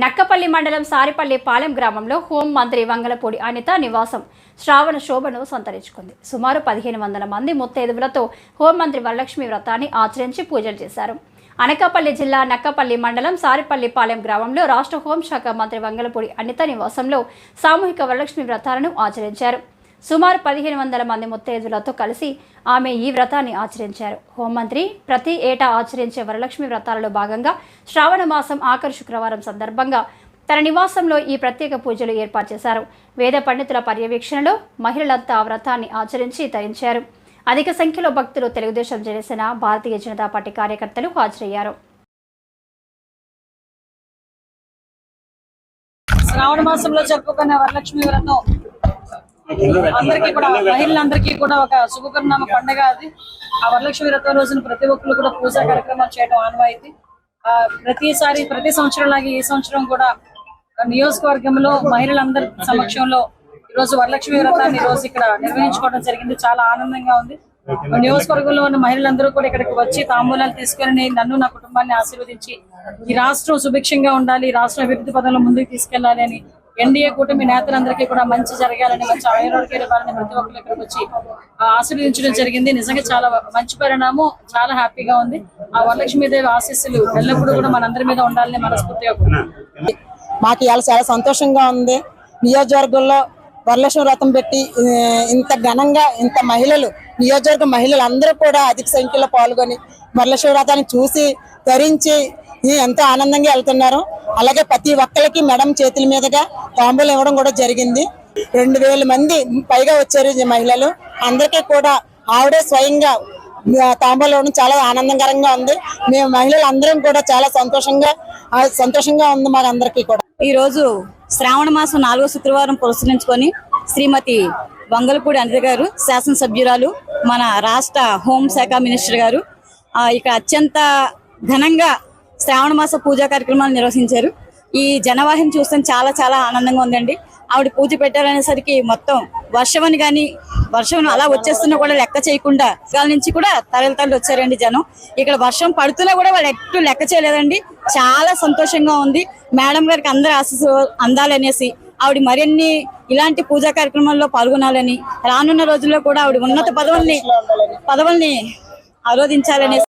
నక్కపల్లి మండలం సారిపల్లి పాలెం గ్రామంలో హోం మంత్రి వంగలపూడి అనిత నివాసం. శ్రావణ శోభను సంతరించుకుంది. సుమారు పదిహేను వందల మంది ముత్తైదువులతో హోంమంత్రి వరలక్ష్మి వ్రతాన్ని ఆచరించి పూజలు చేశారు. అనకాపల్లి జిల్లా నక్కపల్లి మండలం సారిపల్లి పాలెం గ్రామంలో రాష్ట్ర హోంశాఖ మంత్రి వంగలపూడి అనిత నివాసంలో సామూహిక వరలక్ష్మి వ్రతాలను ఆచరించారు. సుమారు పదిహేను వందల మంది ముత్తైదులతో కలిసి ఆమె ఈ వ్రతాన్ని ఆచరించారు. హోంమంత్రి ప్రతి ఏటా ఆచరించే వరలక్ష్మి వ్రతాలలో భాగంగా శ్రావణ మాసం ఆఖరి శుక్రవారం సందర్భంగా తన నివాసంలో ఈ ప్రత్యేక పూజలు ఏర్పాటు చేశారు. వేద పండితుల పర్యవేక్షణలో మహిళలంతా ఆ వ్రతాన్ని ఆచరించి తరించారు. అధిక సంఖ్యలో భక్తులు తెలుగుదేశం జనసేన భారతీయ జనతా పార్టీ కార్యకర్తలు హాజరయ్యారు. శ్రావణ మాసంలో జరుపుకున్న వరలక్ష్మి వ్రతం అందరికీ కూడా మహిళలందరికీ కూడా ఒక శుభకరనామ పండుగ అది. ఆ వరలక్ష్మి వ్రతం రోజున ప్రతి ఒక్కరు కూడా పూజా కార్యక్రమాలు చేయడం ఆనవాయితీ. ఆ ప్రతిసారి ప్రతి సంవత్సరం లాగే ఈ సంవత్సరం కూడా నియోజకవర్గంలో మహిళలందరి సమక్షంలో ఈ రోజు వరలక్ష్మి వ్రతాన్ని ఈ రోజు ఇక్కడ నిర్వహించుకోవడం జరిగింది. చాలా ఆనందంగా ఉంది. నియోజకవర్గంలో ఉన్న మహిళలందరూ కూడా ఇక్కడికి వచ్చి తాంబూలాలు తీసుకొని నన్ను నా కుటుంబాన్ని ఆశీర్వదించి ఈ రాష్ట్రం సుభిక్షంగా ఉండాలి రాష్ట్రం అభివృద్ధి పదంలో ముందుకు తీసుకెళ్ళాలి అని ఎన్డీఏ కూటమి నేతలందరికీ కూడా మంచి జరగాలని మంచి ఆయుర్వేద ఇవ్వాలని ప్రతి ఒక్కరు ఇక్కడికి వచ్చి ఆశీర్వదించడం జరిగింది. నిజంగా చాలా మంచి పరిణామం. చాలా హ్యాపీగా ఉంది. ఆ వరలక్ష్మీదేవి ఆశీస్సులు ఎల్లప్పుడూ కూడా మనందరి మీద ఉండాలని మనస్ఫూర్తిగా మాకు ఇవాళ చాలా సంతోషంగా ఉంది. నియోజకవర్గంలో వరలక్ష్మి వ్రతం పెట్టి ఇంత ఘనంగా ఇంత మహిళలు నియోజకవర్గ మహిళలు అందరూ కూడా అధిక సంఖ్యలో పాల్గొని వరలక్ష్మి వ్రతాన్ని చూసి ధరించి ఎంతో ఆనందంగా వెళ్తున్నారు. అలాగే ప్రతి ఒక్కరికి మేడం చేతుల మీదుగా తాంబూలు ఇవ్వడం కూడా జరిగింది. రెండు వేల మంది పైగా వచ్చారు ఈ మహిళలు. అందరికీ కూడా ఆవిడే స్వయంగా తాంబూలు ఇవ్వడం చాలా ఆనందకరంగా ఉంది. మేము మహిళలు అందరం కూడా చాలా సంతోషంగా సంతోషంగా ఉంది మాకు అందరికీ కూడా. ఈ రోజు శ్రావణ మాసం నాలుగో శుక్రవారం పురస్కరించుకొని శ్రీమతి వంగలపూడి అనిత గారు శాసనసభ్యురాలు మన రాష్ట్ర హోంశాఖ మినిస్టర్ గారు ఇక్కడ అత్యంత ఘనంగా శ్రావణ మాస పూజా కార్యక్రమాలు నిర్వహించారు. ఈ జనవాహిని చూస్తే చాలా చాలా ఆనందంగా ఉందండి. ఆవిడ పూజ పెట్టాలనేసరికి మొత్తం వర్షం అని కానీ వర్షం అలా వచ్చేస్తున్నా కూడా లెక్క చేయకుండా వాళ్ళ నుంచి కూడా తరలి తరలి వచ్చారండి జనం. ఇక్కడ వర్షం పడుతున్నా కూడా వాళ్ళు ఎట్టు లెక్క చేయలేదండి. చాలా సంతోషంగా ఉంది. మేడం గారికి అందరు ఆశీస్సు అందాలనేసి ఆవిడ మరిన్ని ఇలాంటి పూజా కార్యక్రమాల్లో పాల్గొనాలని రానున్న రోజుల్లో కూడా ఆవిడ ఉన్నత పదవుల్ని పదవుల్ని ఆరోధించాలనేసి